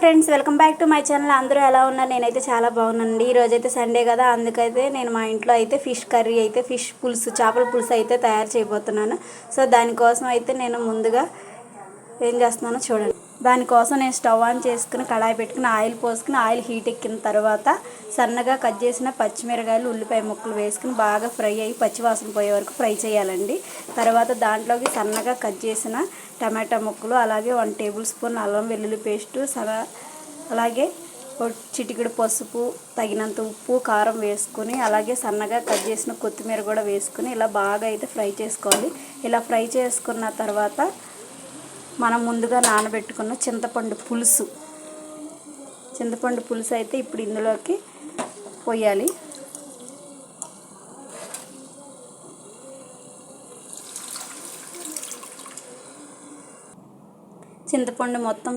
Friends welcome back to my channel. అందరూ ఎలా ఉన్నారు? నేనైతే చాలా బాగున్నానండి. ఈ అయితే సండే కదా అందుకైతే నేను మా ఇంట్లో అయితే ఫిష్ కర్రీ అయితే ఫిష్ పులుసు చేపల పులుసు అయితే తయారు చేయబోతున్నాను. సో దానికోసం అయితే నేను ముందుగా ఏం చేస్తున్నానో చూడండి. దానికోసం నేను స్టవ్ ఆన్ చేసుకుని కడాయి పెట్టుకుని ఆయిల్ పోసుకుని ఆయిల్ హీట్ ఎక్కిన తర్వాత సన్నగా కట్ చేసిన పచ్చిమిరకాయలు ఉల్లిపాయ ముక్కలు వేసుకుని బాగా ఫ్రై అయ్యి పచ్చివాసన పోయే వరకు ఫ్రై చేయాలండి. తర్వాత దాంట్లోకి సన్నగా కట్ చేసిన టమాటా ముక్కలు అలాగే వన్ టేబుల్ స్పూన్ అల్లం వెల్లుల్లి పేస్టు సన అలాగే ఒక చిటికెడు పసుపు తగినంత ఉప్పు కారం వేసుకుని అలాగే సన్నగా కట్ చేసిన కొత్తిమీర కూడా వేసుకుని ఇలా బాగా అయితే ఫ్రై చేసుకోవాలి. ఇలా ఫ్రై చేసుకున్న తర్వాత మనం ముందుగా నానబెట్టుకున్న చింతపండు పులుసు. చింతపండు పులుసు అయితే ఇప్పుడు ఇందులోకి పోయాలి. చింతపండు మొత్తం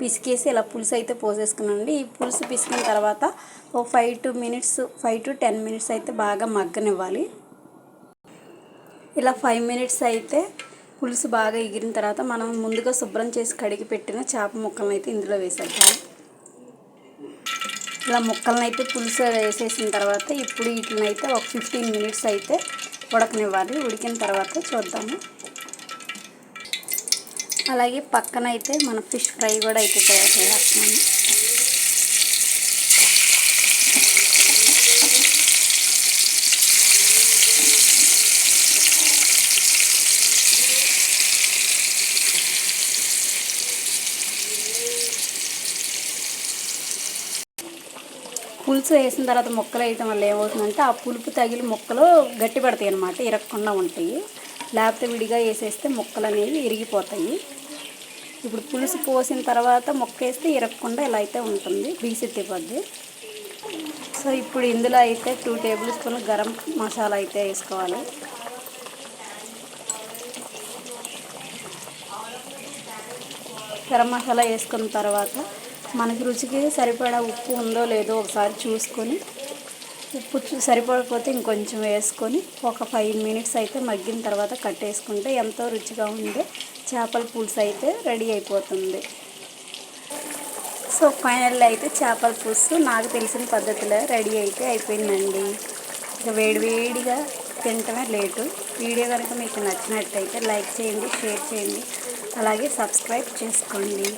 పిసికేసి ఇలా పులుసు అయితే పోసేసుకున్నానండి. ఈ పులుసు పిసికిన తర్వాత ఓ five to minutes five to ten minutes అయితే బాగా మగ్గనివ్వాలి. ఇలా ఫైవ్ మినిట్స్ అయితే పులుసు బాగా ఎగిరిన తర్వాత మనం ముందుగా శుభ్రం చేసి కడిగి పెట్టిన చేప ముక్కలను అయితే ఇందులో వేసేద్దాం. ఇలా ముక్కలను అయితే పులుసు వేసేసిన తర్వాత ఇప్పుడు వీటిని అయితే ఒక ఫిఫ్టీన్ మినిట్స్ అయితే ఉడకనివ్వాలి. ఉడికిన తర్వాత చూద్దాము. అలాగే పక్కన అయితే మన ఫిష్ ఫ్రై కూడా అయితే తయారు చేస్తున్నాము. పులుసు వేసిన తర్వాత ముక్కలు వేయటం వల్ల ఏమవుతుందంటే ఆ పులుపు తగిలి ముక్కలు గట్టి పడతాయి అనమాట ఇరగకుండా ఉంటాయి. లేకపోతే విడిగా వేసేస్తే ముక్కలు అనేవి ఇరిగిపోతాయి ఇప్పుడు పులుసు పోసిన తర్వాత ముక్క వేస్తే ఇరగకుండా ఇలా అయితే ఉంటుంది బీసెత్తిపోద్ది సో ఇప్పుడు ఇందులో అయితే two tablespoon garam masala అయితే వేసుకోవాలి. గరం మసాలా వేసుకున్న తర్వాత మనకి రుచికి సరిపడా ఉప్పు ఉందో లేదో ఒకసారి చూసుకొని ఉప్పు సరిపడకపోతే ఇంకొంచెం వేసుకొని ఒక ఫైవ్ మినిట్స్ అయితే మగ్గిన తర్వాత కట్టేసుకుంటే ఎంతో రుచిగా ఉండే చేపల పులుసు అయితే రెడీ అయిపోతుంది. సో ఫైనల్ అయితే చేపల పులుసు నాకు తెలిసిన పద్ధతిలో రెడీ అయితే అయిపోయిందండి. ఇక వేడివేడిగా తినటమే లేటు. వీడియో కనుక మీకు నచ్చినట్టయితే లైక్ చేయండి షేర్ చేయండి. అలాగే సబ్స్క్రైబ్ చేసుకోండి.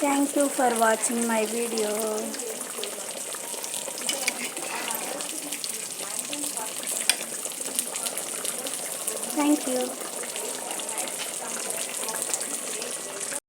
Thank you for watching my video thank you